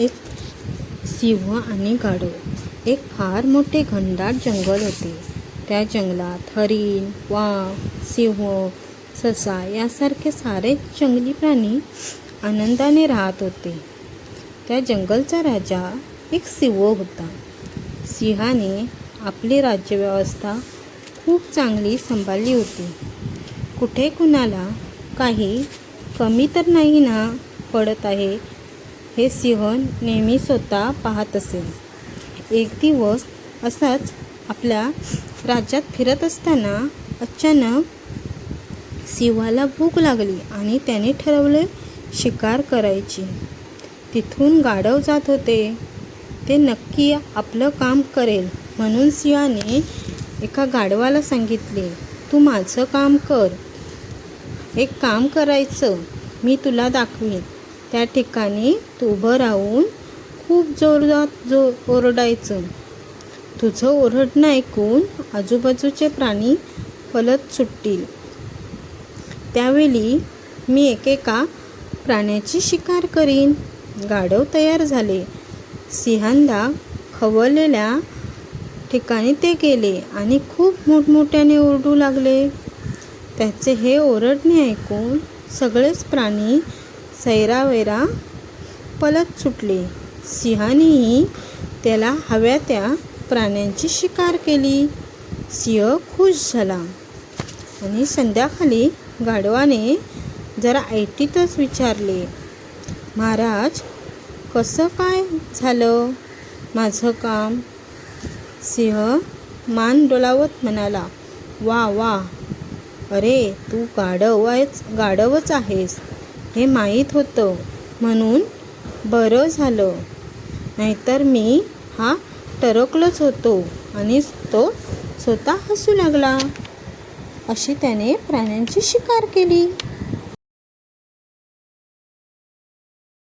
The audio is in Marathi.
एक सिंह आणि गाढव. एक फार मोठे घनदाट जंगल होते. त्या जंगलात हरिण वाघ सिंह ससा यासारखे सारे जंगली प्राणी आनंदाने राहत होते. त्या जंगलचा राजा एक सिंह होता. सिंहाने आपली राज्यव्यवस्था खूप चांगली सांभाळली होती. कुठे कुणाला काही कमी तर नाही ना पडत आहे हे सिंह नेहमी स्वतः पाहत असे. एक दिवस असाच आपल्या राज्यात फिरत असताना अचानक सिंहाला भूक लागली आणि त्याने ठरवले शिकार करायची. तिथून गाढव जात होते. ते नक्की आपलं काम करेल म्हणून सिंहाने एका गाढवाला सांगितले तू माझं काम कर. एक काम करायचं मी तुला दाखवीन. त्या ठिकाणी तू उभं राहून खूप जोरात जो ओरडायचं तुझं ओरडणं ऐकून आजूबाजूचे प्राणी पलत सुटतील. त्यावेळी मी एकेका प्राण्याची शिकार करीन. गाढव तयार झाले. सिंहांदा खवळलेल्या ठिकाणी ते गेले आणि खूप मोठमोठ्याने ओरडू लागले. त्याचे हे ओरडणे ऐकून सगळेच प्राणी सैरावैरा पलत सुटले सिंहानेही त्याला हव्या त्या प्राण्यांची शिकार केली. सिंह खुश झाला आणि संध्याकाळी गाढवाने जरा ऐटीतच विचारले महाराज कसं काय झालं? माझं काम? सिंह मान डोलावत म्हणाला वा वा. अरे तू गाढव गाढवच आहेस. हे माहीत होतं. म्हणून बरं झालं. नाहीतर मी हा टरकलोच होतो आणि तो स्वतः हसू लागला. अशी त्याने प्राण्यांची शिकार केली.